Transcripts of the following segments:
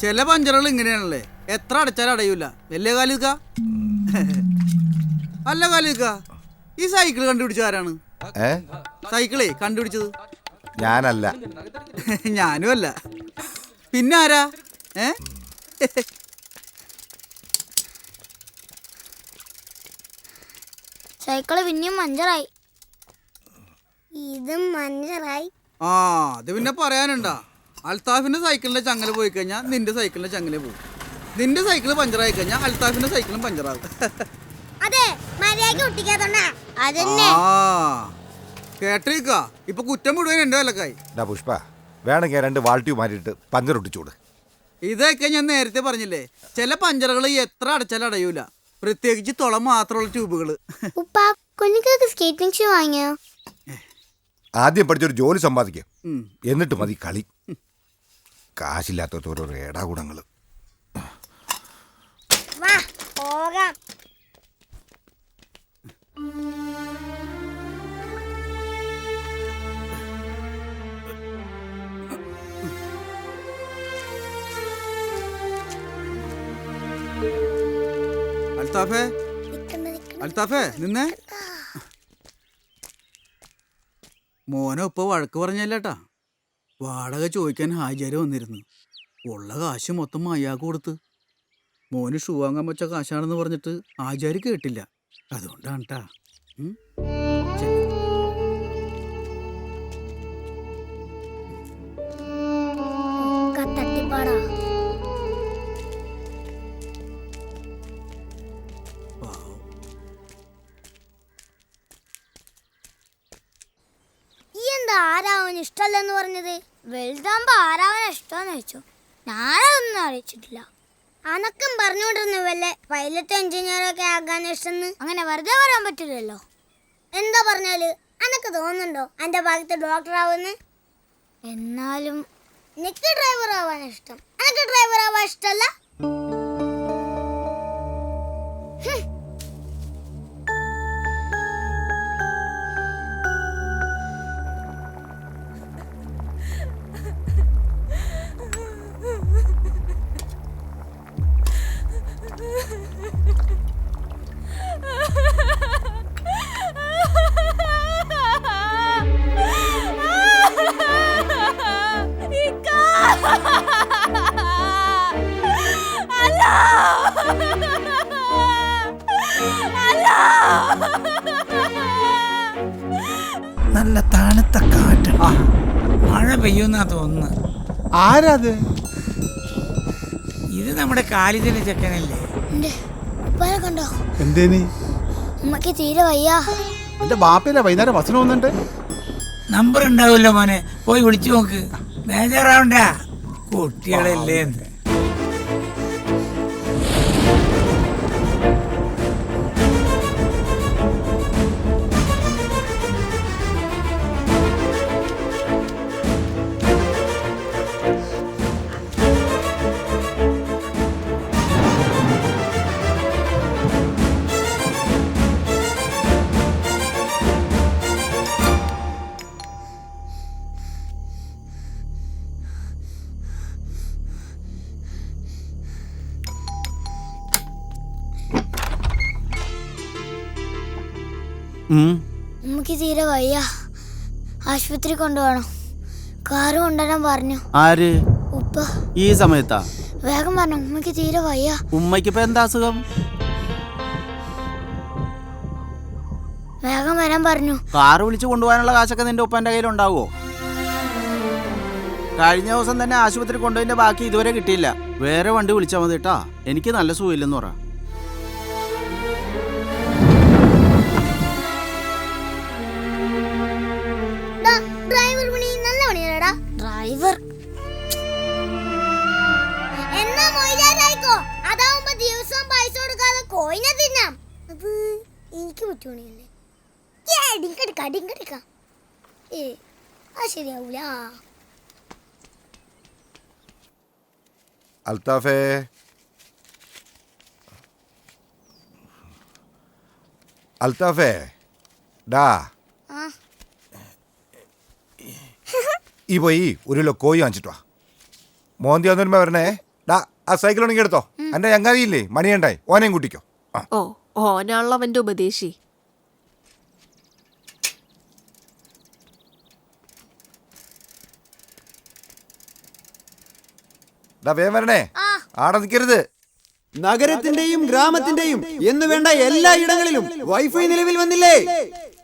ചില പഞ്ചറുകൾ ഇങ്ങനെയാണല്ലേ? എത്ര അടച്ചാലും അടയൂല. വലിയ കാലിക്ക അല്ല കാലിക്ക ഈ സൈക്കിൾ കണ്ടുപിടിച്ച ആരാണ്? ഏ? സൈക്കിളേ കണ്ടുപിടിച്ചത്? ഞാനല്ല. ഞാനും അല്ല. പിന്നെ ആരാ? ഏ? സൈക്കിൾ പിന്നെയും മഞ്ചറായി ഇതും മഞ്ചറായി ആ അത് പിന്നെ പറയാനുണ്ടാ. അൽത്താഫിന്റെ സൈക്കിളിന്റെ ചങ്ങല പോയി കഴിഞ്ഞാൽ നിന്റെ സൈക്കിളിന്റെ ചങ്ങല പോകും നിന്റെ സൈക്കിൾ പഞ്ചറായി കഴിഞ്ഞാൽ അൽത്താഫിന്റെ സൈക്കിളും പഞ്ചറാകും അതെ കേട്ടേക്ക ഇപ്പൊ കുറ്റം മുഴുവൻ എന്റെ വിലക്കായി പുഷ്പ വേണമെങ്കിൽ രണ്ട് വാൾട്ടി മാറ്റിട്ട് പഞ്ചർ ഒട്ടിച്ചൂട് ഇതൊക്കെ ഞാൻ നേരത്തെ പറഞ്ഞില്ലേ? ചില പഞ്ചറുകൾ എത്ര അടച്ചാലും അടയൂല. പ്രത്യേകിച്ച് തുള മാത്രമുള്ള ട്യൂബുകൾ സ്കേറ്റിംഗ് ഷൂ വാങ്ങിയോ? ആദ്യം പഠിച്ചൊരു ജോലി സമ്പാദിക്കുക എന്നിട്ട് മതി കളി. കാശില്ലാത്ത ഓരോരോ ഏടാകൂടങ്ങൾ പോകാം. അൽത്താഫേ? അൽത്താഫേ നിന്നേ? മോനെ ഇപ്പൊ വഴക്ക് പറഞ്ഞല്ലേട്ടാ. വാടക ചോദിക്കാൻ ഹാജര് വന്നിരുന്നു ഉള്ള കാശ് മൊത്തം അയാൾക്ക് കൊടുത്ത് മോന് ഷൂ വാങ്ങാൻ വെച്ച കാശാണെന്ന് പറഞ്ഞിട്ട് ആചാരി കേട്ടില്ല അതുകൊണ്ടാണ് ട്ടാ ഉം? ചെല്ല്. ഒക്കെ തട്ടിപ്പാടാ പാവം. ഈ എന്താ ആരാവൻ ഇഷ്ടമല്ലെന്ന് പറഞ്ഞത് വലുതാകുമ്പോ ആരാവനെ ഇഷ്ടമെന്ന് വെച്ചു ഞാനതൊന്നും അറിയിച്ചിട്ടില്ല. അനക്കും പറഞ്ഞുകൊണ്ടിരുന്നു വല്ല പൈലറ്റ് എഞ്ചിനീയറൊക്കെ ആകാൻ ഇഷ്ടം അങ്ങനെ വെറുതെ പറയാൻ പറ്റില്ലല്ലോ. എന്താ പറഞ്ഞാൽ? അനക്ക് തോന്നുന്നുണ്ടോ എന്റെ ഭാഗത്ത് ഡോക്ടർ ആവുന്ന്? എന്നാലും എനിക്ക് ഡ്രൈവർ ആവാൻ ഇഷ്ടം. അനക്ക് ഡ്രൈവർ ആവാൻ ഇഷ്ടമല്ല മഴ പെയ്യുന്നാ തോന്നുന്നു. ആരാത്? ഇത് നമ്മുടെ കാലിതിന്റെ ചെക്കനല്ലേ. ഉപ്പാനെ കണ്ടോ? എന്തേനി? ഉമ്മക്ക് തീരെ വയ്യ. എന്റെ ബാപ്പയില്ല വൈകുന്നേരം ബസ്സിന് പോകുന്നുണ്ട് നമ്പർ ഉണ്ടാവില്ല മോനെ. പോയി വിളിച്ചു നോക്ക്. ബേജാറാവണ്ട. കുട്ടികളല്ലേ എന്ന്. ഉമ്മക്ക് തീരെ വയ്യ. ആശുപത്രി കൊണ്ടുപോകണം. കാറ് കൊണ്ടുവരാൻ പറഞ്ഞു. ആര്? ഉപ്പ. ഈ സമയത്താ? വേഗം പറഞ്ഞു ഉമ്മക്ക് തീരെ വയ്യ. ഉമ്മയ്ക്കിപ്പോ എന്താ അസുഖം? വേഗം വരാൻ പറഞ്ഞു. കാറ് വിളിച്ചു കൊണ്ടുപോകാനുള്ള കാശൊക്കെ നിന്റെ ഉപ്പന്റെ കയ്യിൽ ഉണ്ടാവോ കഴിഞ്ഞ ദിവസം തന്നെ ആശുപത്രി കൊണ്ടുപോയതിന്റെ ബാക്കി ഇതുവരെ കിട്ടിയില്ല. വേറെ വണ്ടി വിളിച്ചാൽ മതി കേട്ടാ എനിക്ക് നല്ല സുഖമില്ലെന്ന് പറ. ഡ്രൈവർ. എന്നാ മൊയിലാരായിക്കോ അതാവുമ്പോ ദിവസം പൈസ കൊടുക്കാതെ കോയിനെ തിന്നാം. അത് എനിക്ക് പറ്റുപണിയല്ലേ ഡിങ്കടിക്ക ഡിങ്കടിക്ക. ഏ അത് ശരിയാവൂല. അൽത്താഫേ. അൽത്താഫേ ഡാ ആ ഈ പോയി ഒരു കിലോ കോഴി വാങ്ങിച്ചിട്ട് വാ. മോന്തി വന്നിരുമ്പോ വരണേ ഡാ ആ സൈക്കിൾ ഉണ്ടെങ്കിൽ എടുത്തോ. എന്റെ ചങ്ങാതിയില്ലേ മണിയണ്ടായി ഓനെയും കൂട്ടിക്കോ. ഓനാളവന്റെ ഓ ഓനാണല്ലോ ഉപദേശി. ഡാ വേഗം വരണേ. ആടെ നിൽക്കരുത് നഗരത്തിന്റെയും ഗ്രാമത്തിന്റെയും എന്ന് വേണ്ട എല്ലാ ഇടങ്ങളിലും വൈഫൈ നിലവിൽ വന്നില്ലേ?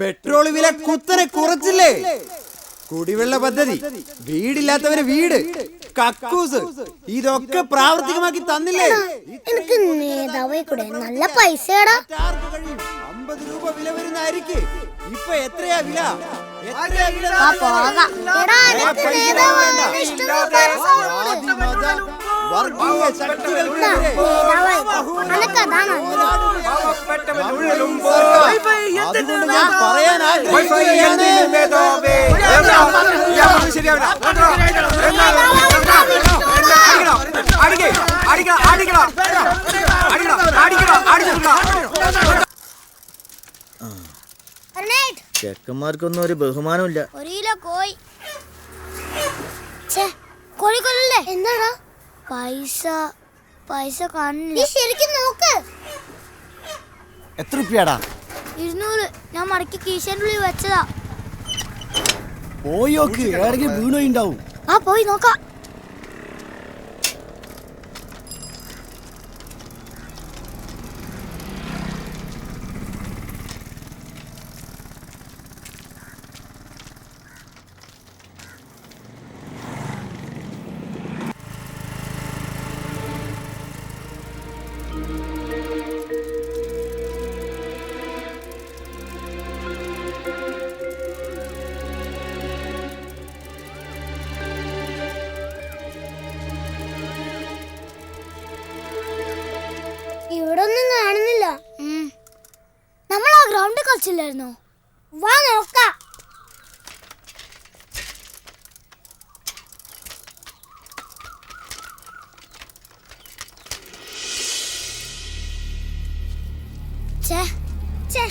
പെട്രോൾ വില കുത്തനെ കുറച്ചില്ലേ? കുടിവെള്ള പദ്ധതി വീടില്ലാത്തവരെ വീട് കക്കൂസ് ഇതൊക്കെ പ്രാവർത്തികമാക്കി തന്നില്ലേ? എനിക്ക് നേതാവേ കൂടെ നല്ല പൈസ അമ്പത് രൂപ വില വരുന്ന അരിക്ക് ഇപ്പൊ എത്രയാ വില? എത്രയാ വില? വർഗീയ ശക്തികൾക്കെതിരെ അതുകൊണ്ട് ഞാൻ പറയാൻ ചെക്കന്മാർക്കൊന്നും ഒരു ബഹുമാനമില്ല. ഒരു കിലോ കോഴി. കോഴി കൊല്ലല്ലേ എന്താടാ? പൈസ പൈസ കാണില്ല ശരിക്കും നോക്ക്. എത്ര റുപ്യാടാ? ഇരുന്നൂറ്. ഞാൻ മടക്കി കീശന്റെ ഉള്ളിൽ വെച്ചതാ. പോയോക്ക് ഏടെങ്കിലും വീണോ ഉണ്ടാവും ആ പോയി നോക്കാം. കളിച്ചില്ലായിരുന്നോ വാ നോക്ക. ഛേ, ഛേ.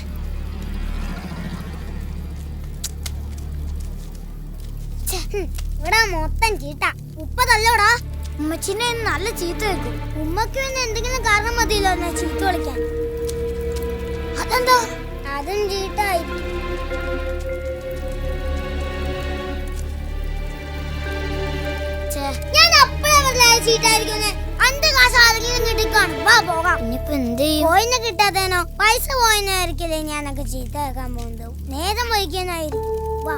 ഇവിടെ മൊത്തം ചീത്ത. ഉപ്പതല്ലോടാ ഉമ്മച്ചിനെ നല്ല ചീത്ത വെക്കും. ഉമ്മക്ക് പിന്നെ എന്തെങ്കിലും കാരണം മതിയല്ലോ എന്നെ ചീത്ത വിളിക്കാൻ. അതെന്താ? അതും ചീട്ടായി. ഞാൻ അപ്പഴേ പറഞ്ഞ ചീട്ടായിരിക്കുന്നെ അന്റെ കാശ് ആരെങ്കിലും കിട്ടിക്കാണും. വാ പോകാം. ഇനിയിപ്പോ എന്ത് ചെയ്യും? കിട്ടാത്തേനോ പൈസ പോയിന്നായിരിക്കില്ലേ ഞാനൊക്കെ ചീത്ത വെക്കാൻ പോകുന്നത്. നേരം വഹിക്കാനായിരിക്കും വാ.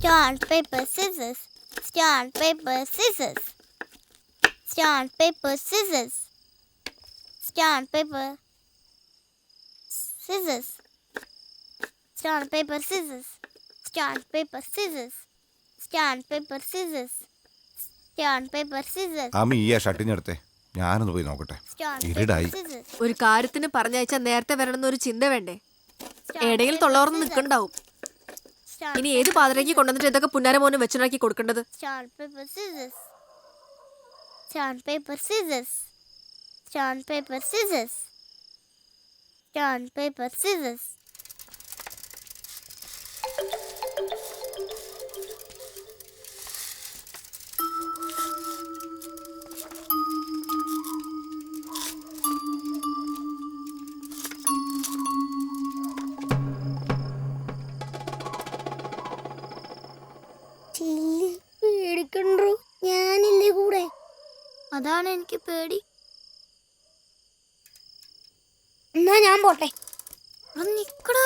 Stone, paper, scissors. Stone, paper, scissors. Stone, paper, scissors. Stone, paper, scissors. Stone, paper, scissors. Stone, paper, scissors. Stone, paper, scissors. Stone, paper, scissors. Ami ഈ ആ ഷട്ടിഞ്ഞെടുത്തേ ഞാനൊന്ന് പോയി നോക്കട്ടെ ഇരുടായി ഒരു കാര്യത്തിന് പറഞ്ഞയച്ചാൽ നേരത്തെ വരണമെന്നൊരു ചിന്ത വേണ്ടേ എടയിൽ തൊള്ളവർന്ന് നിൽക്കണ്ടാവും ഇനി ഏത് പാതിരയ്ക്ക് കൊണ്ടുവന്നിട്ട് ഇതൊക്കെ പുന്നാരമോന് വെച്ചുണ്ടാക്കി കൊടുക്കേണ്ടത്? Stone, paper, scissors. അതാണ് എനിക്ക് പേടി. എന്നാ ഞാൻ പോട്ടെ. നിക്കടാ.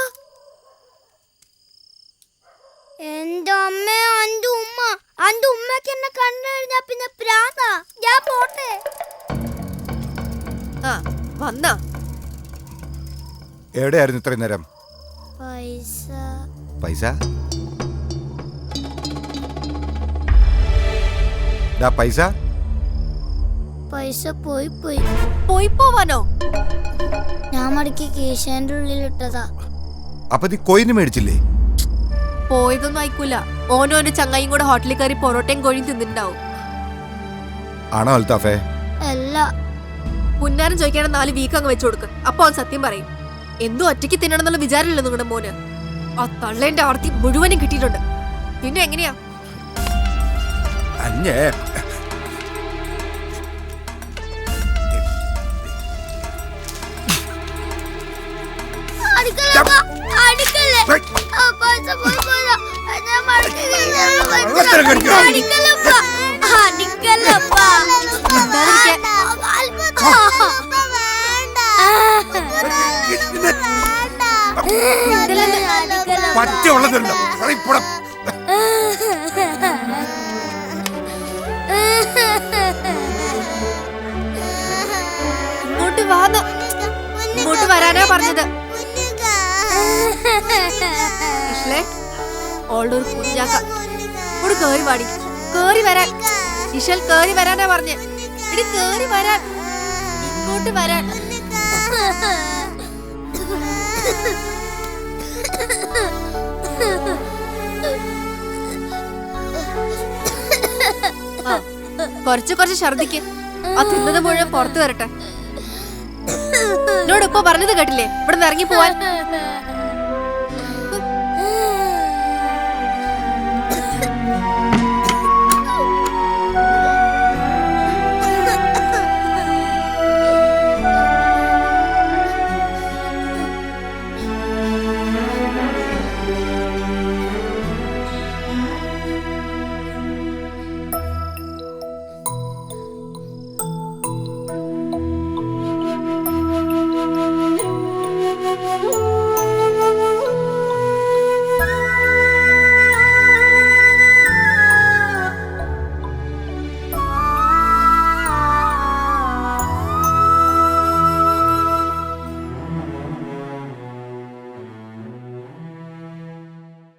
എന്റെ അമ്മ അന്റെ ഉമ്മ. അന്റെ ഉമ്മക്ക് എന്നെ കണ്ടു കഴിഞ്ഞാ പിന്നെ പ്രാന്താ. ഞാൻ പോട്ടെ. ആ വന്നാ. എവിടെയായിരുന്നു ഇത്രയും നേരം? പൈസ. പൈസ? ഡാ പൈസ. പൈസ പോയി പോയി. പോയി പോവാനോ? ഞാൻ മടക്കി കേശാന്റെ ഉള്ളിൽ ഇട്ടതാ അപ്പൊ നീ കോയിന് മേടിച്ചില്ലേ? പോയതൊന്നും ആയിക്കൂല ഓനോ എന്റെ ചങ്ങായും കൂടെ ഹോട്ടലിൽ കയറി പൊറോട്ടയും കോഴിയും തിന്നിട്ടുണ്ടാവും. ആണോ അൽത്താഫേ? അല്ല. പുന്നാരം ചോദിക്കാണ് നാല് വീക്ക് അങ്ങ് വെച്ചു കൊടുക്കും. അപ്പൊ അവൻ സത്യം പറയും. എന്തോ ഒറ്റയ്ക്ക് തിന്നണം എന്നുള്ള വിചാരമില്ല നിങ്ങളുടെ മോന്. ആ തള്ളേന്റെ ആർത്തി മുഴുവനും കിട്ടിയിട്ടുണ്ട്. പിന്നെ എങ്ങനെയാ? അഞ്ഞേ പറ്റ ഉള്ളതുണ്ടോ കളിപ്പുറം ഇങ്ങോട്ട് വാന്ന് ഇങ്ങോട്ട് വരാനാ പറഞ്ഞത്. ഇഷ്ലേ ഓളുടെ ഒരു കുഞ്ഞാക്ക. കേറി കേറി ഇഷൽ കേറി ഇടി കേറി ഇങ്ങോട്ട് കുറച്ച് കുറച്ച് ഛർദിക്ക്. ആ തിന്നത് മുഴുവൻ പുറത്തു വരട്ടെ. എന്നോട് ഇപ്പൊ പറഞ്ഞത് കേട്ടില്ലേ? ഇവിടെ നിന്ന് ഇറങ്ങി പോവാൻ?